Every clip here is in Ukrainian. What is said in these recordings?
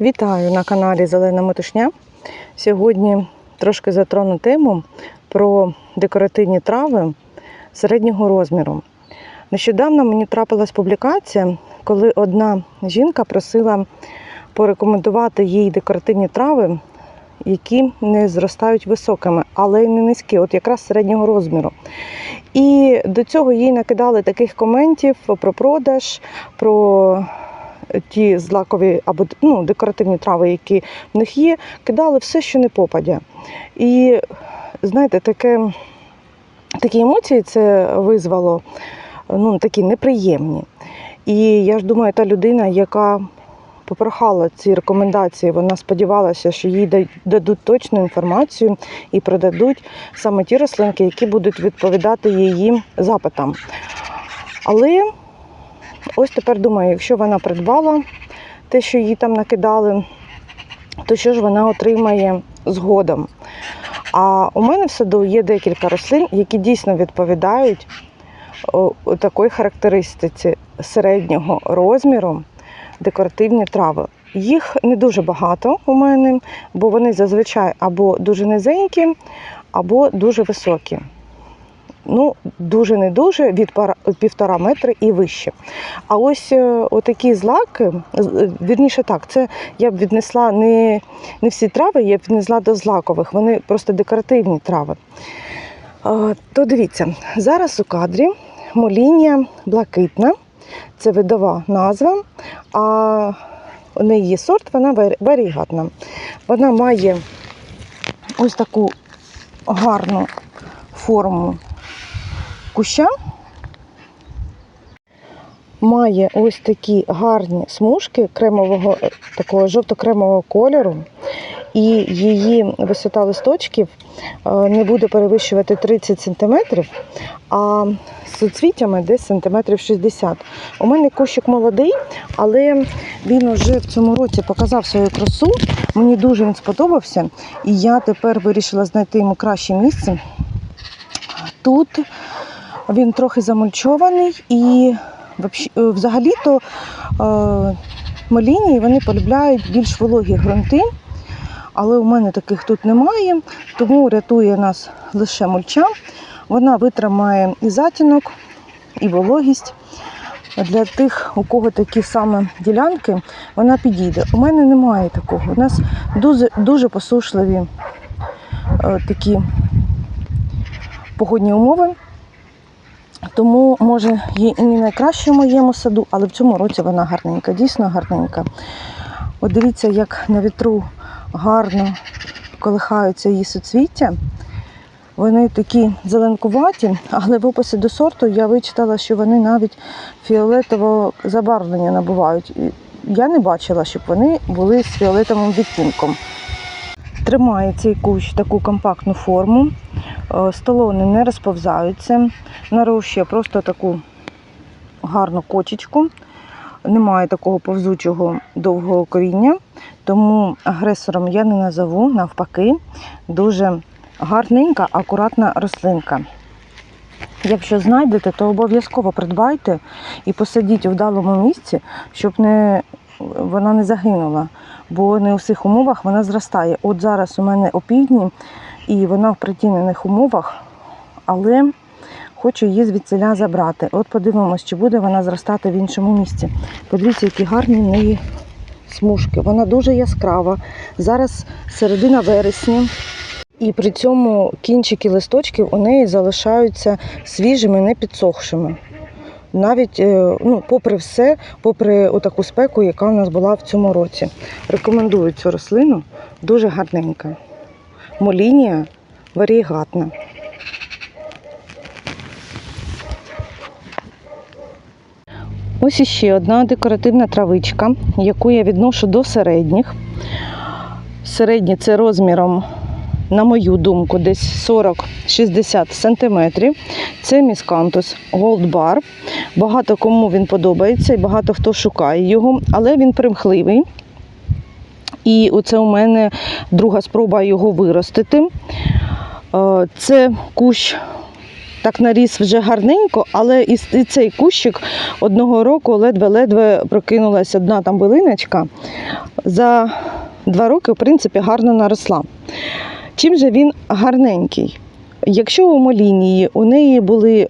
Вітаю на каналі Зелена Метушня. Сьогодні трошки затрону тему про декоративні трави середнього розміру. Нещодавно мені трапилась публікація, коли одна жінка просила порекомендувати їй декоративні трави, які не зростають високими, але й не низькі, от якраз середнього розміру. І до цього їй накидали таких коментів про продаж, про ті злакові або ну, декоративні трави, які в них є, кидали все, що не попадя. І знаєте, таке, такі емоції це визвало ну, такі неприємні. І я ж думаю, та людина, яка попрохала ці рекомендації, вона сподівалася, що їй дадуть точну інформацію і продадуть саме ті рослинки, які будуть відповідати її запитам. Але ось тепер думаю, якщо вона придбала те, що їй там накидали, то що ж вона отримає згодом? А у мене в саду є декілька рослин, які дійсно відповідають такої характеристиці середнього розміру декоративні трави. Їх не дуже багато у мене, бо вони зазвичай або дуже низенькі, або дуже високі. Ну, дуже не дуже від півтора метри і вище. А ось е, отакі злаки, е, вірніше так, це я б віднесла не, не всі трави, я б віднесла до злакових, вони просто декоративні трави. То дивіться, зараз у кадрі молінія блакитна, це видова назва, а у неї є сорт, вона вар- варігатна. Вона має ось таку гарну форму куща. Має ось такі гарні смужки кремового, е, такого жовто-кремового кольору, і її висота листочків е, не буде перевищувати 30 см, а з суцвіттями десь сантиметрів 60 У мене кущик молодий, але він уже в цьому році показав свою красу. Мені дуже він сподобався, і я тепер вирішила знайти йому краще місце. Тут він трохи замульчований і е, взагалі-то е, малінії вони полюбляють більш вологі ґрунти, але у мене таких тут немає, тому рятує нас лише мульча. Вона витримає і затінок, і вологість. Для тих, у кого такі саме ділянки, вона підійде. У мене немає такого. У нас дуже, дуже посушливі е, такі погодні умови. Тому, може, і не найкраще в моєму саду, але в цьому році вона гарненька, дійсно гарненька. От дивіться, як на вітру гарно колихаються її суцвіття. Вони такі зеленкуваті, але в описі до сорту я вичитала, що вони навіть фіолетового забарвлення набувають. Я не бачила, щоб вони були з фіолетовим відтінком. Тримає цей кущ таку компактну форму, е, столони не розповзаються, нарощує просто таку гарну кочечку. Немає такого повзучого довгого коріння, тому агресором я не назову, навпаки, дуже гарненька, акуратна рослинка. Якщо знайдете, то обов'язково придбайте і посадіть у вдалому місці, щоб не, вона не загинула. Бо не у всіх умовах вона зростає. От зараз у мене опівдні, і вона в притінених умовах, але хочу її звідсиля забрати. От подивимось, чи буде вона зростати в іншому місці. Подивіться, які гарні в неї смужки. Вона дуже яскрава. Зараз середина вересня. І при цьому кінчики листочків у неї залишаються свіжими, не підсохшими. Навіть, е, ну, попри все, попри таку спеку, яка у нас була в цьому році. Рекомендую цю рослину, дуже гарненька. Молінія варігатна. Ось іще одна декоративна травичка, яку я відношу до середніх. Середні це розміром, на мою думку, десь 40-60 см. Це міскантус Gold Bar. Багато кому він подобається і багато хто шукає його, але він примхливий. І оце у мене друга спроба його виростити. Е, Це кущ так наріс вже гарненько, але і, цей кущик одного року ледве-ледве прокинулась одна там билиночка. За два роки, в принципі, гарно наросла. Чим же він гарненький? Якщо у молінії у неї були е,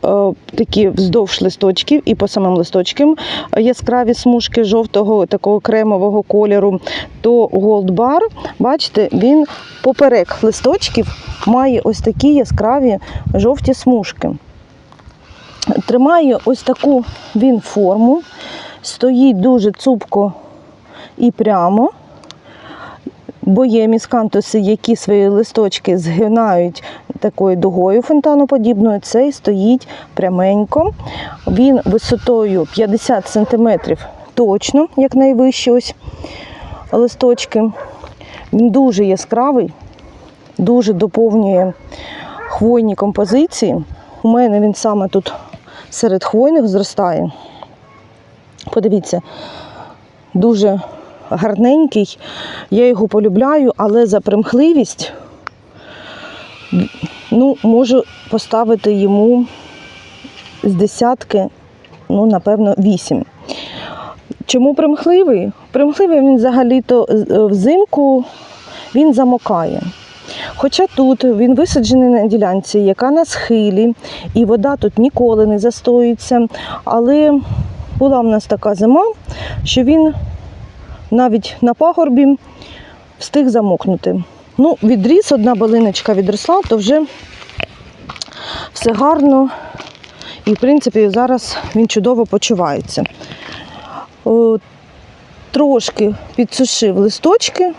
такі вздовж листочків і по самим листочкам яскраві смужки жовтого такого кремового кольору, то Bar, бачите, він поперек листочків має ось такі яскраві жовті смужки. Тримає ось таку він форму, стоїть дуже цупко і прямо. Бо є міскантуси, які свої листочки згинають такою дугою фонтаноподібною, цей стоїть пряменько. Він висотою 50 см точно, як найвищі ось листочки. Він дуже яскравий, дуже доповнює хвойні композиції. У мене він саме тут серед хвойних зростає. Подивіться, дуже гарненький. Я його полюбляю, але за примхливість ну, можу поставити йому з десятки, ну, напевно, вісім. Чому примхливий? Примхливий він взагалі-то е, взимку він замокає. Хоча тут він висаджений на ділянці, яка на схилі, і вода тут ніколи не застоюється. Але була в нас така зима, що він навіть на пагорбі встиг замокнути. Ну, відріс, одна балиночка відросла, то вже все гарно. І, в принципі, зараз він чудово почувається. О, Трошки підсушив листочки.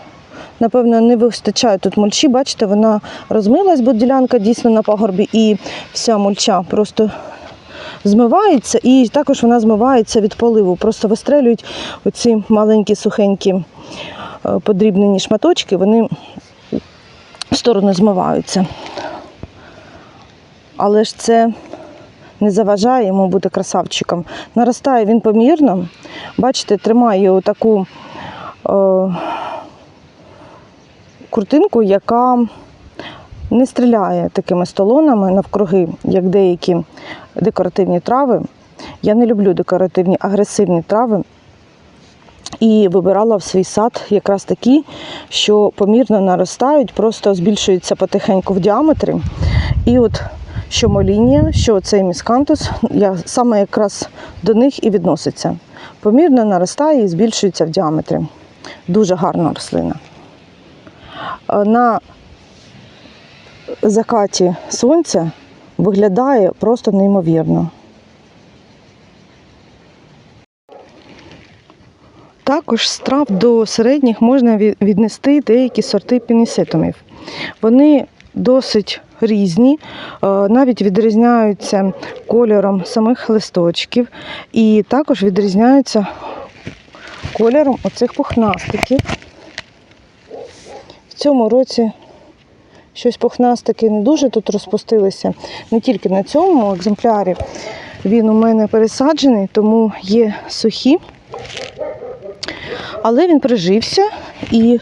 Напевно, не вистачає тут мульчі. Бачите, вона розмилась, бо ділянка дійсно на пагорбі, і вся мульча просто змивається, і також вона змивається від поливу. Просто вистрелюють оці маленькі сухенькі е, подрібнені шматочки, вони в сторону змиваються. Але ж це не заважає йому бути красавчиком. Наростає він помірно. Бачите, тримає отаку е, куртинку, яка не стріляє такими столонами навкруги, як деякі декоративні трави. Я не люблю декоративні агресивні трави. І вибирала в свій сад якраз такі, що помірно наростають, просто збільшуються потихеньку в діаметрі. І от що молінія, що цей міскантус, я саме якраз до них і відноситься. Помірно наростає і збільшується в діаметрі. Дуже гарна рослина. Е, На закаті сонця виглядає просто неймовірно. Також з трав до середніх можна віднести деякі сорти пінісетумів. Вони досить різні, е, навіть відрізняються кольором самих листочків і також відрізняються кольором оцих пухнастиків. В цьому році щось пухнастики не дуже тут розпустилися. Не тільки на цьому екземплярі. Він у мене пересаджений, тому є сухі. Але він прижився і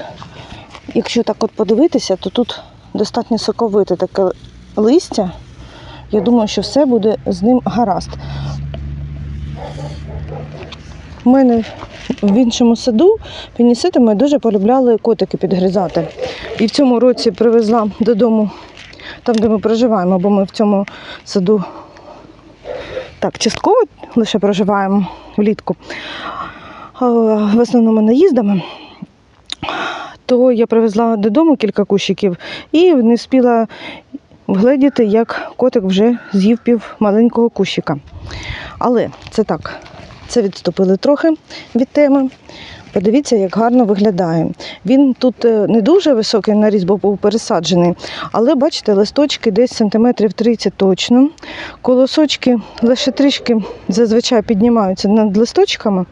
якщо так от подивитися, то тут достатньо соковите таке листя. Я думаю, що все буде з ним гаразд. У мене в іншому саду пініситами дуже полюбляли котики підгризати. І в цьому році привезла додому, там, де ми проживаємо, бо ми в цьому саду так, частково лише проживаємо влітку, в основному наїздами. То я привезла додому кілька кущиків і не встигла вгледіти, як котик вже з'їв пів маленького кущика. Але це так, це відступили трохи від теми. Подивіться, як гарно виглядає. Він тут е, не дуже високий наріс, бо був пересаджений, але бачите, листочки десь сантиметрів 30 точно. Колосочки лише трішки зазвичай піднімаються над листочками.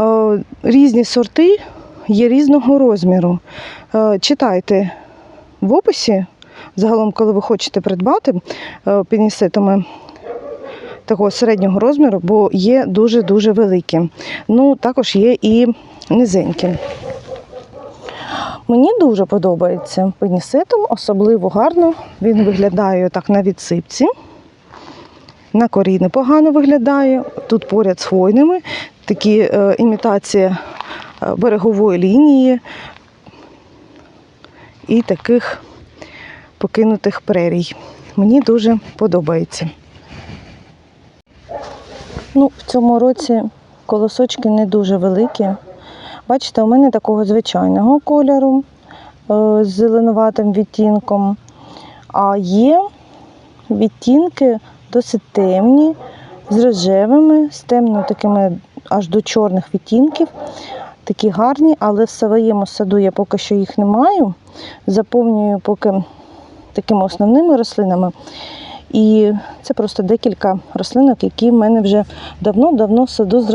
Е, Різні сорти є різного розміру. Е, Читайте в описі, загалом, коли ви хочете придбати пінісетами такого середнього розміру, бо є дуже-дуже великі. Ну, також є і низенькі. Мені дуже подобається пенісетом, особливо гарно. Він виглядає так на відсипці. на корі непогано виглядає. Тут поряд з хвойними такі е, імітація е, берегової лінії і таких покинутих прерій. Мені дуже подобається. Ну, в цьому році колосочки не дуже великі. Бачите, у мене такого звичайного кольору е, з зеленуватим відтінком. А є відтінки досить темні, з рожевими, з темно такими аж до чорних відтінків. Такі гарні, але в своєму саду я поки що їх не маю. Заповнюю поки такими основними рослинами. І це просто декілька рослинок, які в мене вже давно-давно в саду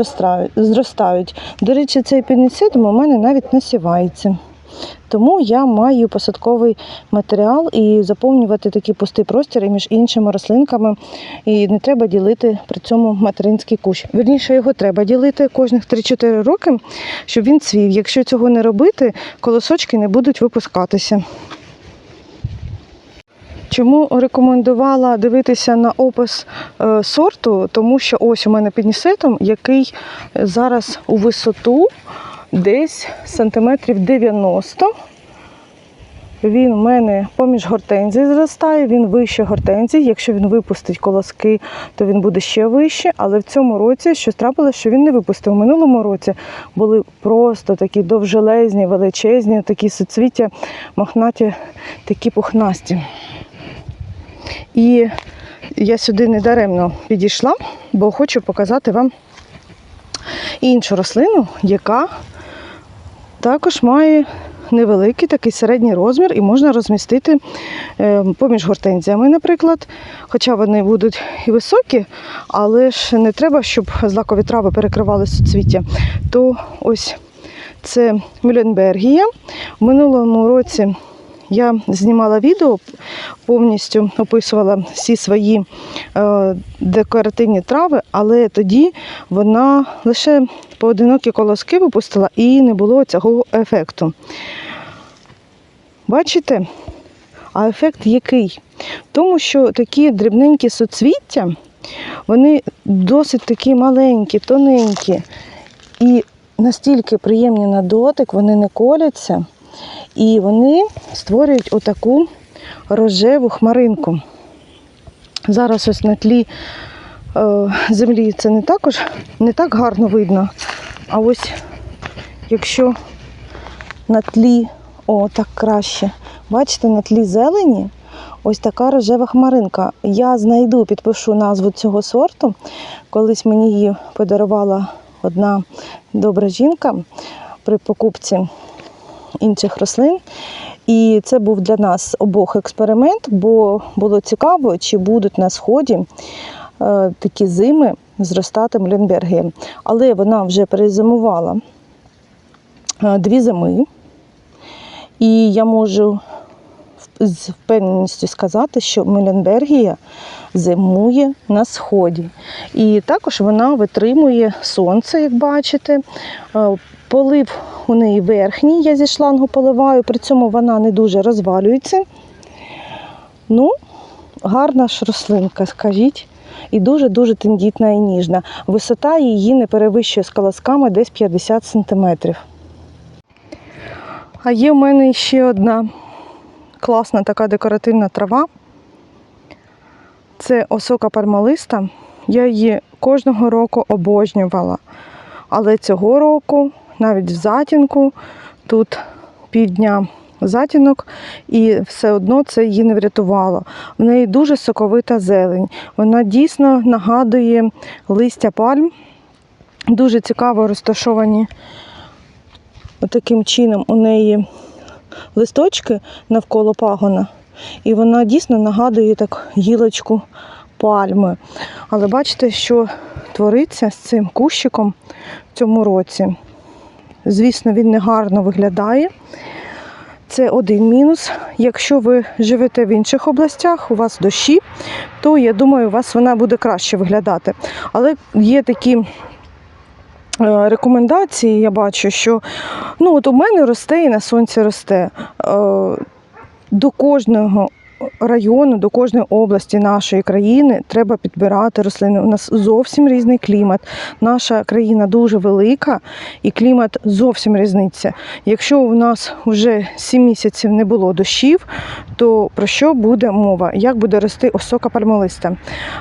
зростають. До речі, цей пеніцидум у мене навіть насівається. Тому я маю посадковий матеріал і заповнювати такий пустий простір і між іншими рослинками. І не треба ділити при цьому материнський кущ. Вірніше, його треба ділити кожних 3-4 роки, щоб він цвів. Якщо цього не робити, колосочки не будуть випускатися. Чому рекомендувала дивитися на опис е, сорту? Тому що ось у мене пінісетом, який зараз у висоту десь сантиметрів 90. Він у мене поміж гортензій зростає, він вище гортензій. Якщо він випустить колоски, то він буде ще вище. Але в цьому році щось трапилося, що він не випустив. У минулому році були просто такі довжелезні, величезні, такі суцвіття, мохнаті, такі пухнасті. І я сюди не даремно підійшла, бо хочу показати вам іншу рослину, яка також має невеликий такий середній розмір і можна розмістити е, поміж гортензіями, наприклад. Хоча вони будуть і високі, але ж не треба, щоб злакові трави перекривали суцвіття. То ось це Мюлленбергія. В минулому році я знімала відео, повністю описувала всі свої е, декоративні трави, але тоді вона лише поодинокі колоски випустила і не було цього ефекту. Бачите? А ефект який? Тому що такі дрібненькі суцвіття, вони досить такі маленькі, тоненькі і настільки приємні на дотик, вони не коляться. І вони створюють отаку рожеву хмаринку. Зараз ось на тлі е, землі це не також не так гарно видно. А ось якщо на тлі, о, так краще. Бачите, на тлі зелені ось така рожева хмаринка. Я знайду, підпишу назву цього сорту. Колись мені її подарувала одна добра жінка при покупці інших рослин. І це був для нас обох експеримент, бо було цікаво, чи будуть на сході е, такі зими зростати Мюлленберги. Але вона вже перезимувала е, дві зими. І я можу з впевненістю сказати, що Мюлленбергія зимує на сході. І також вона витримує сонце, як бачите. Полив у неї верхній, я зі шлангу поливаю, при цьому вона не дуже розвалюється. Ну, гарна ж рослинка, скажіть. І дуже-дуже тендітна і ніжна. Висота її не перевищує з колосками десь 50 см. А є в мене ще одна класна така декоративна трава. Це осока пармалиста. Я її кожного року обожнювала. Але цього року, навіть в затінку, тут півдня затінок, і все одно це її не врятувало. В неї дуже соковита зелень. Вона дійсно нагадує листя пальм. Дуже цікаво розташовані таким чином у неї листочки навколо пагона. І вона дійсно нагадує так гілочку пальми. Але бачите, що твориться з цим кущиком в цьому році. Звісно, він не гарно виглядає. Це один мінус. Якщо ви живете в інших областях, у вас дощі, то я думаю, у вас вона буде краще виглядати. Але є такі е, рекомендації, я бачу, що ну, от у мене росте і на сонці росте. Е, До кожного району, до кожної області нашої країни треба підбирати рослини. У нас зовсім різний клімат. Наша країна дуже велика і клімат зовсім різниця. Якщо у нас вже 7 місяців не було дощів, то про що буде мова? Як буде рости осока пальмолиста?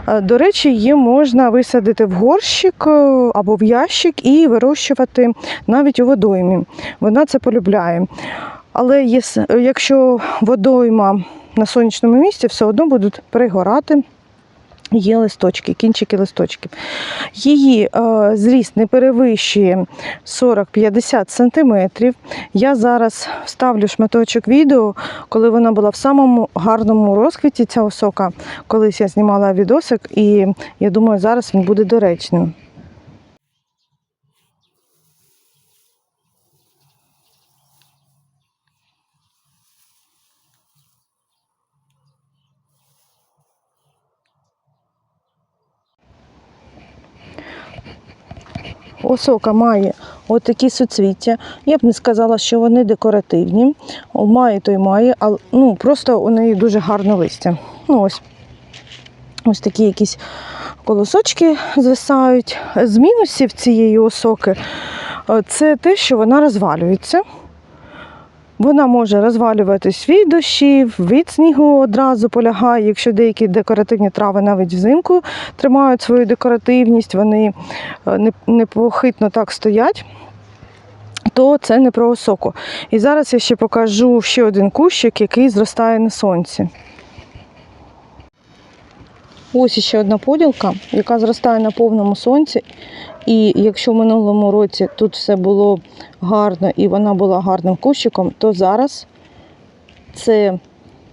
Е, До речі, її можна висадити в горщик е, або в ящик і вирощувати навіть у водоймі. Вона це полюбляє. Але якщо водойма на сонячному місці, все одно будуть пригорати. Є листочки, кінчики листочків. Її е, зріст не перевищує 40-50 см. Я зараз вставлю шматочок відео, коли вона була в самому гарному розквіті, ця осока. Колись я знімала відосик, і я думаю, зараз він буде доречним. Осока має отакі суцвіття. Я б не сказала, що вони декоративні. Має то й має, але ну, просто у неї дуже гарне листя. Ну, ось. Ось такі якісь колосочки звисають. З мінусів цієї осоки е, це те, що вона розвалюється. Вона може розвалюватись від дощів, від снігу одразу полягає. Якщо деякі декоративні трави навіть взимку тримають свою декоративність, вони е, непохитно так стоять, то це не про осоку. І зараз я ще покажу ще один кущик, який зростає на сонці. Ось ще одна поділка, яка зростає на повному сонці. І якщо в минулому році тут все було гарно і вона була гарним кущиком, то зараз це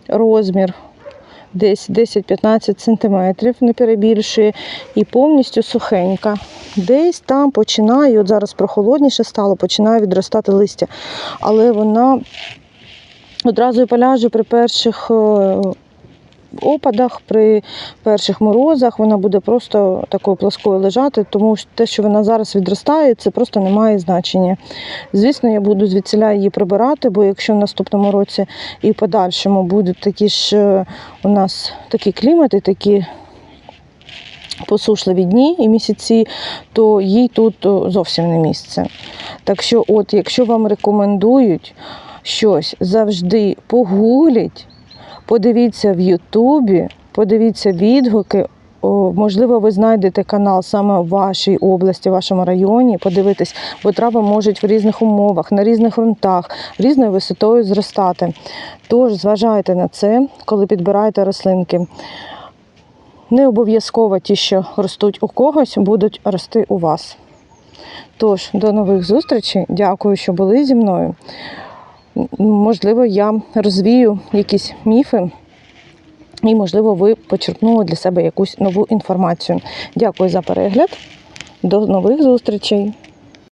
розмір десь 10-15 см, не перебільшує, і повністю сухенька. Десь там починає, от зараз прохолодніше стало, починає відростати листя. Але вона одразу і поляже при перших е, опадах, при перших морозах, вона буде просто такою плоскою лежати, тому що те, що вона зараз відростає, це просто не має значення. Звісно, я буду звідсіля її прибирати, бо якщо в наступному році і в подальшому будуть такі ж е, у нас такі клімати, такі посушливі дні і місяці, то їй тут зовсім не місце. Так що, от, якщо вам рекомендують щось, завжди погугліть, подивіться в Ютубі, подивіться відгуки. Можливо, ви знайдете канал саме в вашій області, в вашому районі, подивитись, бо трави можуть в різних умовах, на різних ґрунтах, різною висотою зростати. Тож зважайте на це, коли підбираєте рослинки. Не обов'язково ті, що ростуть у когось, будуть рости у вас. Тож, до нових зустрічей. Дякую, що були зі мною. Можливо, я розвію якісь міфи, і, можливо, ви почерпнули для себе якусь нову інформацію. Дякую за перегляд. До нових зустрічей!